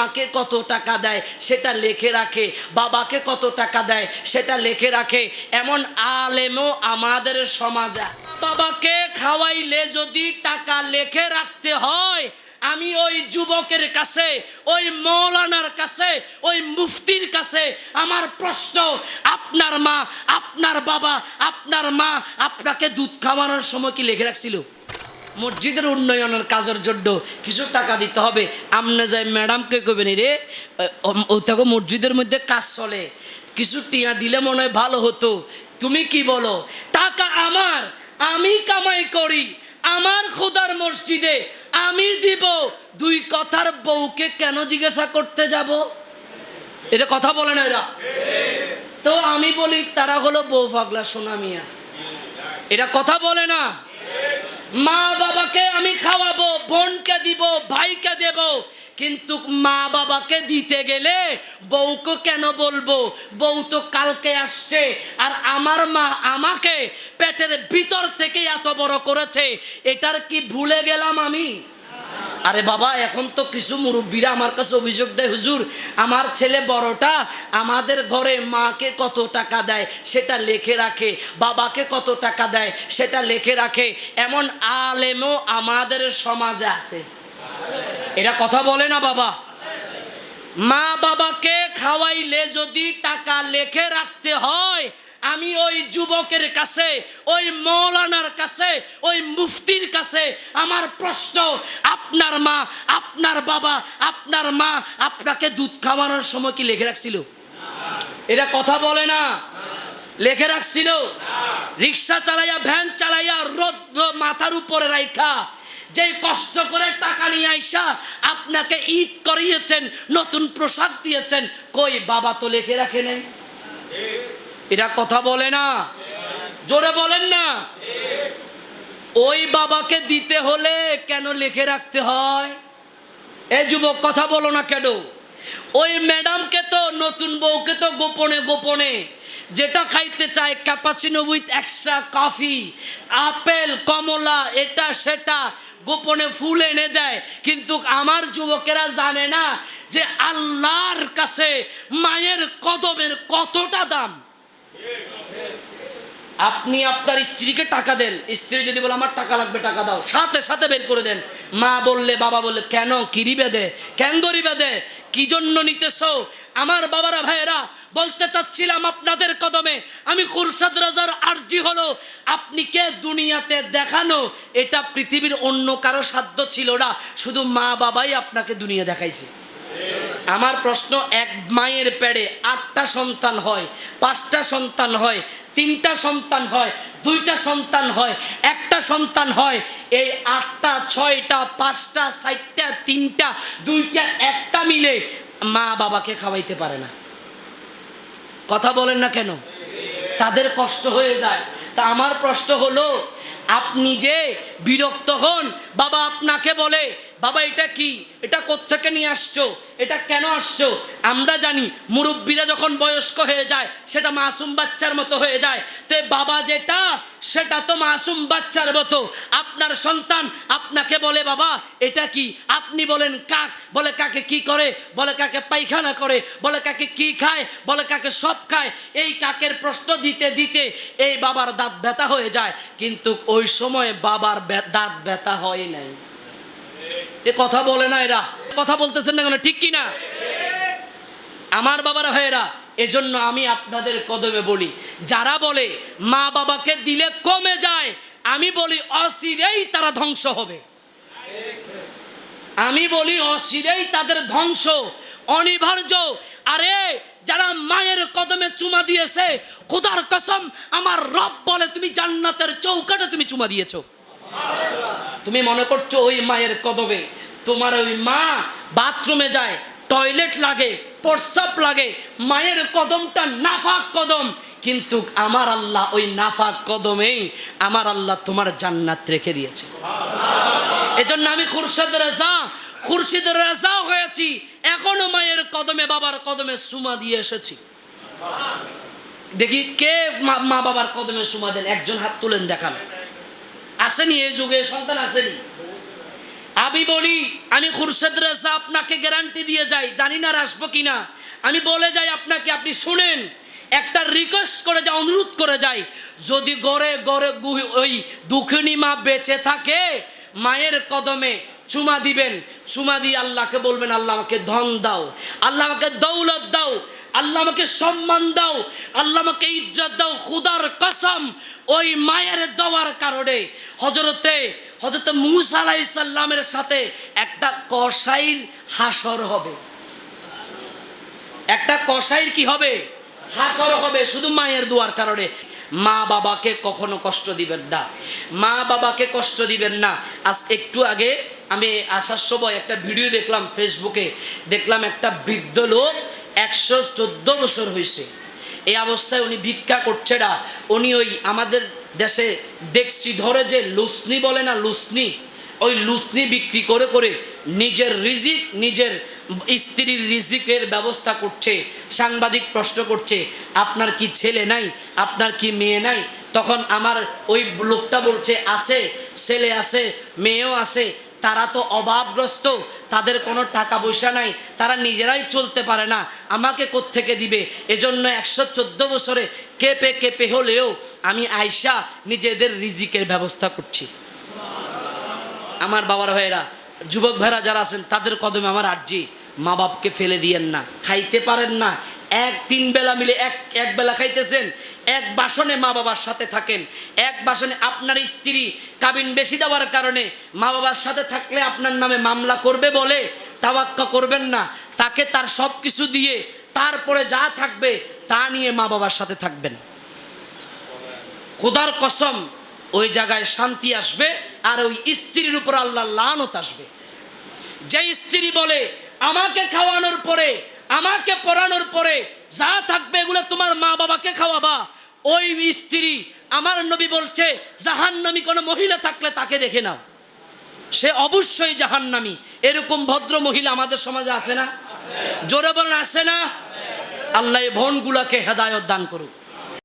মাকে কত টাকা দেয়, সেটা লেখে রাখে। বাবাকে কত টাকা দেয়, সেটা লেখে রাখে। এমন আলেমও আমাদের সমাজে। বাবাকে খাওয়াইলে যদি টাকা লেখে রাখতে হয়, আমি ওই যুবকের কাছে, ওই মৌলানার কাছে, ওই মুফতির কাছে আমার প্রশ্ন, আপনার মা, আপনার বাবা, আপনার মা আপনাকে দুধ খাওয়ানোর সময় কি লেখে রাখছিল? মসজিদের উন্নয়নের কাজের জন্য কিছু টাকা দিতে হবে। আমনে যাই ম্যাডামকে কবেন রে থাকো মসজিদের মধ্যে কাজ চলে। কিছু টিয়া দিলে মনে হয় ভালো হতো। তুমি কি বলো? টাকা আমার, আমি কামাই করি। আমার খোদার মসজিদে আমি দিব। দুই কথার বউকে কেন জিজ্ঞাসা করতে যাব? এটা কথা বলে না এরা। তো আমি বলি, তারা হলো বউ পাগলা সোনা মিয়া। এটা কথা বলে না। মা বাবাকে আমি খাওয়াবো, বোনকে দিব, ভাইকে দেব। কিন্তু মা বাবাকে দিতে গেলে বউকে কেন বলব? বউ তো কালকে আসছে আর আমার মা আমাকে পেটের ভিতর থেকে এত বড় করেছে। এটার কি ভুলে গেলাম আমি? আরে বাবা, এখন তো কিছু মুরব্বীরা আমার কাছে অভিযোগ দেয়, হুজুর, আমার ছেলে বড়টা আমাদের ঘরে মাকে কত টাকা দেয় সেটা লেখে রাখে, বাবাকে কত টাকা দেয় সেটা লেখে রাখে। এমন আলেমও আমাদের সমাজে আছে। এরা কথা বলে না বাবা। মা বাবাকে খাওয়াইলে যদি টাকা লেখে রাখতে হয় আমি ওই যুবকের কাছে, ওই মৌলানার কাছে, ওই মুফতির কাছে আমার প্রশ্ন, আপনার মা, আপনার বাবা, আপনার মা আপনাকে দুধ খাওয়ানোর সময় কি লেখে রাখছিল? এটা কথা বলে না। লেখে রাখছিল? রিক্সা চালাইয়া, ভ্যান চালাইয়া, রোদ মাথার উপরে রাইখা। যে কষ্ট করে টাকা নিয়ে আইসা, আপনাকে ঈদ করিয়েছেন, নতুন পোশাক দিয়েছেন, কই বাবা তো লেখে রাখে নাই? এটা কথা বলে না। জোরে বলেন না। ওই বাবাকে দিতে হলে কেন লিখে রাখতে হয়? এই যুবক কথা বলো না কেন? ওই ম্যাডামকে তো, নতুন বউকে তো গোপনে গোপনে যেটা খাইতে চায় cappuccino with extra coffee apple, কমলা, এটা সেটা গোপনে ফুল এনে দেয়। কিন্তু আমার যুবকেরা জানে না যে আল্লাহর কাছে মায়ের কদমের কতটা দাম। আপনি আপনার স্ত্রীকে টাকা দেন। স্ত্রী যদি বলে, আমার টাকা লাগবে, টাকা দাও। সাথে সাথে বের করে দেন। মা বললে, বাবা বললে, কেন? কিরি বেদে কেন দড়ি বেদে কি জন্য নিতেছ? আমার বাবারা, ভাইয়েরা, বলতে চাচ্ছিলাম আপনাদের কদমে, আমি খুরশাদ রাজার আর্জি হলো। আপনি কে? দুনিয়াতে দেখানো। এটা পৃথিবীর অন্য কারও সাধ্য ছিল না। শুধু মা বাবাই আপনাকে দুনিয়া দেখাইছে। আমার প্রশ্ন, এক মায়ের প্যাডে আটটা সন্তান হয়, পাঁচটা সন্তান হয়, তিনটা সন্তান হয়, দুইটা সন্তান হয়, একটা সন্তান হয়, এই আটটা, ছয়টা, পাঁচটা, সাতটা, তিনটা, দুইটা, একটা মিলে মা বাবাকে খাওয়াইতে পারে না। কথা বলেন না কেন? তাদের কষ্ট হয়ে যায়। তা আমার প্রশ্ন হলো, আপনি যে বিরক্ত হন, বাবা আপনাকে বলে বাবা, এটা কি? এটা কোত্থেকে নিয়ে আসছো? এটা কেন আসছো? আমরা জানি, মুরব্বীরা যখন বয়স্ক হয়ে যায়, সেটা মাসুম বাচ্চার মতো হয়ে যায়। তে বাবা যেটা, সেটা তো মাসুম বাচ্চার মতো। আপনার সন্তান আপনাকে বলে, বাবা, এটা কি? আপনি বলেন, কাক। বলে, কাকে কি করে? বলে, কাকে পায়খানা করে? বলে, কাকে কি খায়? বলে, কাকে সব খায়? এই কাকের প্রশ্ন দিতে দিতে এই বাবার দাঁত ব্যথা হয়ে যায়। কিন্তু ওই সময় বাবার দাঁত ব্যথা হয় নাই। এ কথা বলে না এরা। কথা বলতেছেন না কেন? ঠিক কি না? আমার বাবারা, ভাইয়েরা, এজন্য আমি আপনাদের কদমে বলি, যারা বলে মা বাবাকে দিলে কমে যায়, আমি বলি অচিরেই তারা ধ্বংস হবে। আমি বলি অচিরেই তাদের ধ্বংস, অনিবার্য। আরে, যারা মায়ের কদমে চুমা দিয়েছে, খোদার কসম, আমার রব বলে তুমি জান্নাতের চৌকাটে তুমি চুমা দিয়েছ। তুমি মনে করছ ওই মায়ের কদমে? তোমার ওই মা বাথরুমে যায়, টয়লেট লাগে, প্রস্রাব লাগে, মায়ের কদমটা নাফাক কদম। কিন্তু আমার আল্লাহ ওই নাফাক কদমেই আমার আল্লাহ তোমার জান্নাত রেখে দিয়েছে। এজন্য আমি খুরশিদ রেজা খুরশিদ রেজা হয়েছি, এখনও মায়ের কদমে, বাবার কদমে সুমা দিয়ে এসেছি। দেখি কে মা বাবার কদমে সুমা দেন? একজন হাত তুলেন দেখান। আসেনি এই যুগে, সন্তান আসেনি। আমি বলি, আমি খুরশেদ রেসা আপনাকে গ্যারান্টি দিয়ে যাই, জানি না আসব কিনা। আমি বলে যাই আপনাকে, আপনি শুনেন, একটা রিকোয়েস্ট করে যা, অনুরোধ করে যাই। যদি গড়ে গড়ে ওই দুঃখিনী মা বেঁচে থাকে, মায়ের কদমে চুমা দিবেন, চুমা দিয়ে আল্লাহকে বলবেন, আল্লাহ আমাকে ধন দাও, আল্লাহ আমাকে দৌলত দাও। আল্লাহ আমাকে সম্মান দাও, আল্লাহ আমাকে ইজ্জত দাও, খুদার কসম ওই মায়ের দেওয়ার কারণে। হজরতে হজরতে মুসা আলাইসাল্লামের সাথে একটা কসাইর হাসর হবে। একটা কসাইর কি হবে? হাসর হবে, শুধু মায়ের দোয়ার কারণে। মা বাবাকে কখনো কষ্ট দিবেন না। মা বাবাকে কষ্ট দিবেন না। আজ একটু আগে আমি আসার সময় একটা ভিডিও দেখলাম ফেসবুকে দেখলাম একটা বৃদ্ধ লোক একশো চোদ্দ বছর হয়েছে এই অবস্থায় উনি ভিক্ষা করছে না। উনি ওই আমাদের দেশে দেখছি, ধরে যে লুসনি বলে না, লুসনি। ওই লুসনি বিক্রি করে করে নিজের রিজিক, নিজের স্ত্রীর রিজিকের ব্যবস্থা করছে, সাংবাদিক প্রশ্ন করছে, আপনার কি ছেলে নাই? আপনার কি মেয়ে নাই? তখন আমার ওই লোকটা বলছে, আছে, ছেলে আছে, মেয়েও আছে তারা তো অভাবগ্রস্ত, তাদের কোনো টাকা পয়সা নাই, তারা নিজেরাই চলতে পারে না। আমাকে কোত্থেকে দিবে? এজন্য একশো চোদ্দ বছরে কেঁপে কেঁপে হলেও আমি আয়সা নিজেদের রিজিকের ব্যবস্থা করছি। আমার বাবার ভাইয়েরা, যুবক ভাইরা যারা আছেন, তাদের কদমে আমার আর্জি। মা বাপকে ফেলে দিয়েন না, খাইতে পারেন না। এক তিন বেলা মিলে এক এক বেলা খাইতেছেন এক বাসনে মা বাবার সাথে থাকেন, এক বাসনে আপনার স্ত্রী কাবিন বেশি দেওয়ার কারণে মা বাবার সাথে থাকলে আপনার নামে মামলা করবে বলে তাওয়াক্কা করবেন না। তাকে তার সব কিছু দিয়ে তারপরে যা থাকবে তা নিয়ে মা বাবার সাথে থাকবেন। খোদার কসম, ওই জায়গায় শান্তি আসবে আর ওই স্ত্রীর উপর আল্লাহ লানত আসবে। যে স্ত্রী বলে, আমাকে খাওয়ানোর পরে, আমাকে পড়ানোর পরে যা থাকবে এগুলো তোমার মা বাবাকে খাওয়াবা। ওই স্ত্রী আমার নবী বলছে, জাহান্নামী কোনো মহিলা থাকলে তাকে দেখে নাও। সে অবশ্যই জাহান্নামী। এরকম ভদ্র মহিলা আমাদের সমাজে আছে না? জোরে বলেন আসে না? আল্লাহ বোনগুলাকে হেদায়ত দান করুক।